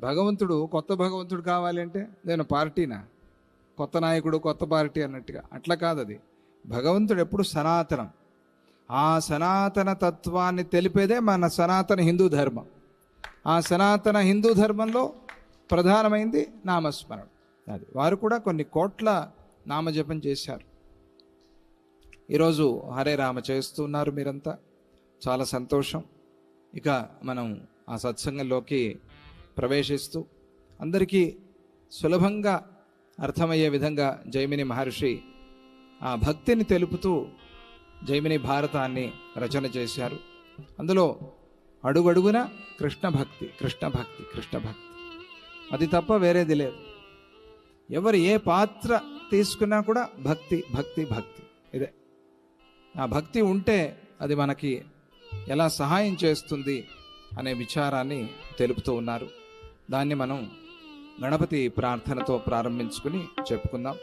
భగవంతుడు కొత్త భగవంతుడు కావాలంటే నేను పార్టీనా? కొత్త నాయకుడు కొత్త పార్టీ అన్నట్టుగా. అట్లా కాదు అది భగవంతుడు ఎప్పుడు సనాతనం. ఆ సనాతన తత్వాన్ని తెలిపేదే మన సనాతన హిందూ ధర్మం. ఆ సనాతన హిందూ ధర్మంలో ప్రధానమైంది నామస్మరణ. అది. వారు కూడా కొన్ని కోట్ల నామజపం చేశారు. ఈరోజు హరే రామ చేస్తున్నారు మీరంతా. చాలా సంతోషం. ఇక మనం ఆ సత్సంగంలోకి ప్రవేశిస్తూ అందరికీ సులభంగా అర్థమయ్యే విధంగా జైమిని మహర్షి ఆ భక్తిని తెలుపుతూ జైమిని భారతాన్ని రచన చేశారు. అందులో అడుగడుగున కృష్ణ భక్తి కృష్ణ భక్తి కృష్ణ భక్తి. అది తప్ప వేరేది లేదు. ఎవరు ఏ పాత్ర తీసుకున్నా కూడా భక్తి భక్తి భక్తి. ఇదే. ఆ భక్తి ఉంటే అది మనకి ఎలా సహాయం చేస్తుంది అనే విచారాన్ని తెలుపుతూ ఉన్నారు. దాన్ని మనం గణపతి ప్రార్థనతో ప్రారంభించుకుని చెప్పుకుందాం.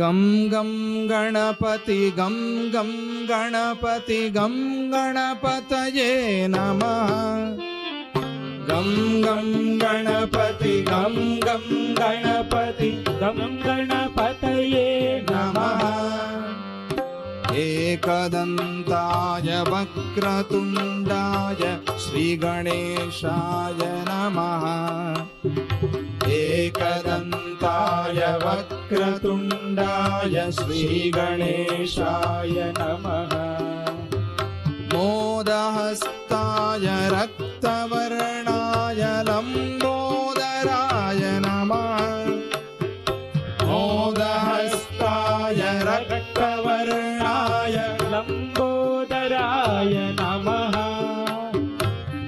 గం గం గణపతి గం గం గణపతి గం గణపతయే నమ. गं गं गणपति गं गं गणपति गं गणपतये नमः। एकदन्ताय वक्रतुण्डाय श्रीगणेशाय नमः। एकदन्ताय वक्रतुण्डाय श्रीगणेशाय नमः। मोदहस्ताय रक्तवर्ण जलम्बोदराय नमः मोदहस्ताय रक्तवर्णाय लम्बोदराय नमः।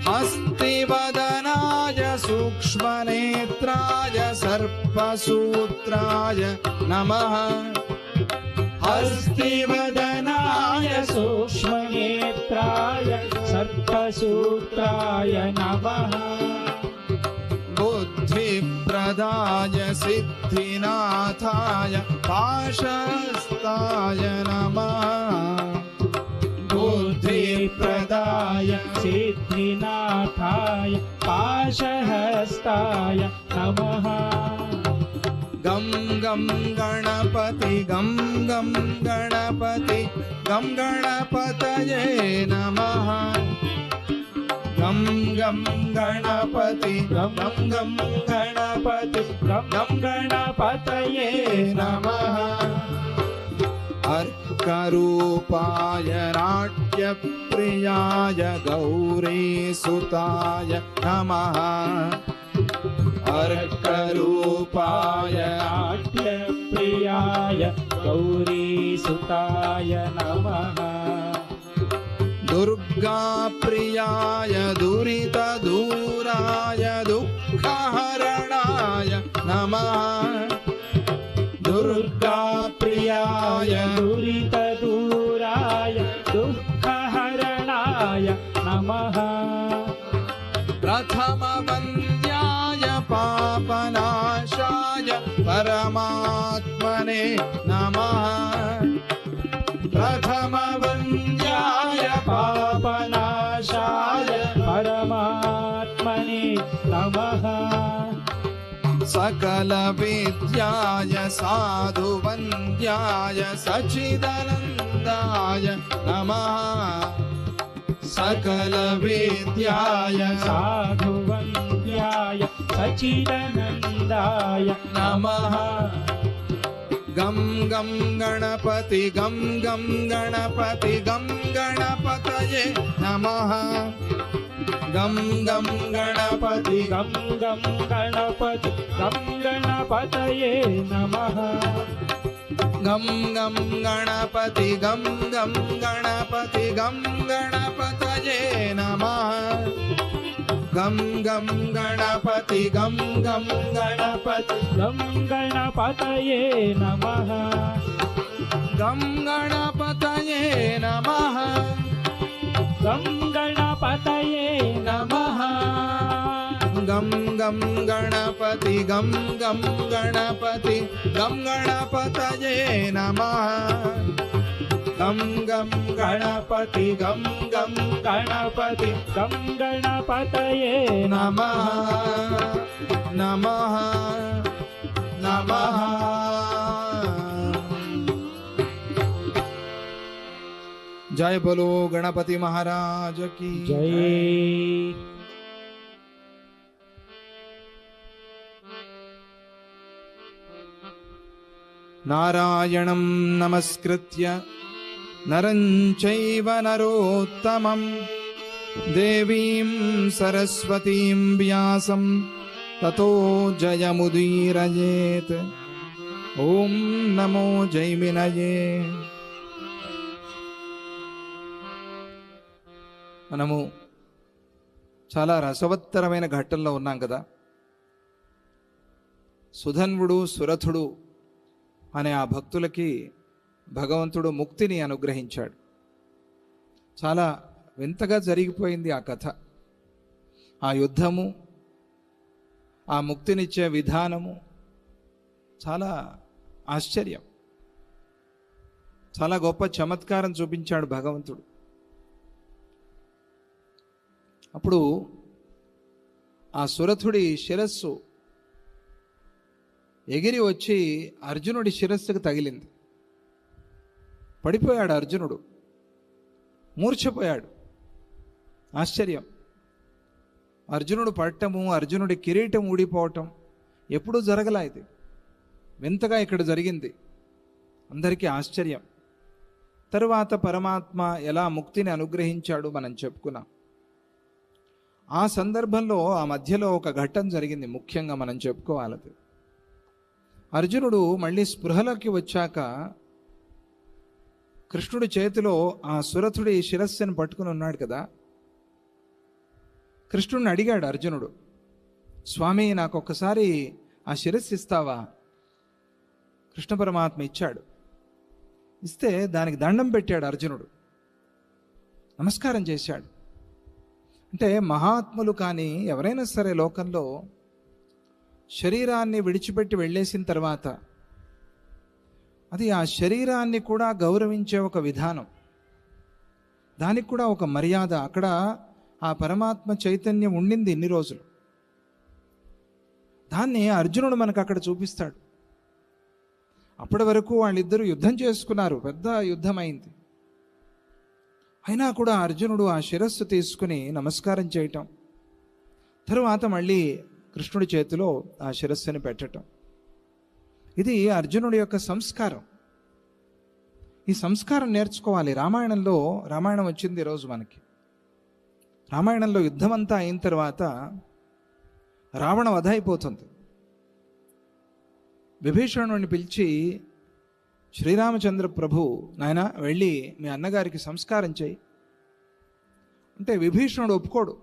हस्तिवदनाय सूक्ष्मनेत्राय सर्पसूत्राय नमः। हस्तिवदनाय सूक्ष्मनेत्राय सर्पसूत्राय नमः। बुद्धिप्रदाय सिद्धिनाथाय पाशस्ताय नमः। बुद्धिप्रदाय सिद्धिनाथाय पाशहस्ताय नमः। गं गं गणपति, गं गं गणपति, गं गणपतये नमः। गं गं गणपति गं गम गणपति गं गं गणपतये नमः। अर्करूपाय, नाट्यप्रियाय, गौरीसुताय नमः। अर्करूपाय, नाट्यप्रियाय, गौरीसुताय नमः। दुर्गाप्रियाय दुरितदूराय प्रथमवन्द्याय पापनाशाय परमात्मने नमः प्रथमवन्द्याय पापनाशाय परमात्मने नमः सकलविद्याय साधुवन्द्याय सचिदनन्दाय नमः सकलविद्याय। साधुवन्द्याय सचिदनन्दाय नमः। गं गं गणपति गं गं गणपति गं गणपतये नमः। गं गं गणपति गं गं गणपति गं गणपतये नमः गं गं गणपति गं गं गणपति गं गणपतये नमः। गं गं गणपति गं गं गणपति गं गणपतये नमः। गं गणपतये नमः। गं गणपतये नमः गम गम गणपति गम गम गणपति गम गणपतये नमः। गम गम गणपति गम गम गणपति गं गणपतये नमः। नमः नमः। जय बोलो गणपति महाराज की जय। నారాయణం నమస్కృత్య నరంచైవ నరోత్తమం దేవీం సరస్వతీం వ్యాసం తతో జయముదీరయేత్ ఓం నమో జైమినయే మనము చాలా రసవత్తరమైన ఘట్టంలో ఉన్నాం కదా. సుధన్వుడు సురథుడు అనే ఆ భక్తులకి భగవంతుడు ముక్తిని అనుగ్రహించాడు. చాలా వింతగా జరిగిపోయింది ఆ కథ. ఆ యుద్ధము ఆ ముక్తినిచ్చే విధానము చాలా ఆశ్చర్యం. చాలా గొప్ప చమత్కారం చూపించాడు భగవంతుడు. అప్పుడు ఆ సురథుడి శిరస్సు ఎగిరి వచ్చి అర్జునుడి శిరస్సుకు తగిలింది. పడిపోయాడు అర్జునుడు. మూర్ఛపోయాడు. ఆశ్చర్యం. అర్జునుడు పడటము అర్జునుడి కిరీటం ఊడిపోవటం ఎప్పుడూ జరగలా ఇది. వింతగా ఇక్కడ జరిగింది. అందరికీ ఆశ్చర్యం. తరువాత పరమాత్మ ఎలా ముక్తిని అనుగ్రహించాడు మనం చెప్పుకున్నాం. ఆ సందర్భంలో ఆ మధ్యలో ఒక ఘట్టం జరిగింది ముఖ్యంగా మనం చెప్పుకోవాలది. అర్జునుడు మళ్ళీ స్పృహలోకి వచ్చాక కృష్ణుడి చేతిలో ఆ సురథుడి శిరస్సుని పట్టుకుని ఉన్నాడు కదా. కృష్ణుడిని అడిగాడు అర్జునుడు స్వామి నాకు ఒక్కసారి ఆ శిరస్సు ఇస్తావా? కృష్ణ పరమాత్మ ఇచ్చాడు. ఇస్తే దానికి దండం పెట్టాడు అర్జునుడు నమస్కారం చేశాడు. అంటే మహాత్ములు కానీ ఎవరైనా సరే లోకంలో శరీరాన్ని విడిచిపెట్టి వెళ్ళేసిన తర్వాత అది ఆ శరీరాన్ని కూడా గౌరవించే ఒక విధానం. దానికి కూడా ఒక మర్యాద. అక్కడ ఆ పరమాత్మ చైతన్యం ఉండింది ఇన్ని రోజులు. దాన్ని అర్జునుడు మనకు అక్కడ చూపిస్తాడు. అప్పటి వరకు వాళ్ళిద్దరూ యుద్ధం చేసుకున్నారు. పెద్ద యుద్ధమైంది. అయినా కూడా అర్జునుడు ఆ శిరస్సు తీసుకుని నమస్కారం చేయటం. తరువాత మళ్ళీ కృష్ణుడి చేతిలో ఆ శిరస్సుని పెట్టటం. ఇది అర్జునుడి యొక్క సంస్కారం. ఈ సంస్కారం నేర్చుకోవాలి. రామాయణంలో రామాయణం వచ్చింది ఈరోజు మనకి. రామాయణంలో యుద్ధం అంతా అయిన తర్వాత రావణ వధ అయిపోతుంది. విభీషణుడిని పిలిచి శ్రీరామచంద్ర ప్రభు నాయన వెళ్ళి మీ అన్నగారికి సంస్కారం చేయి అంటే విభీషణుడు ఒప్పుకోడు.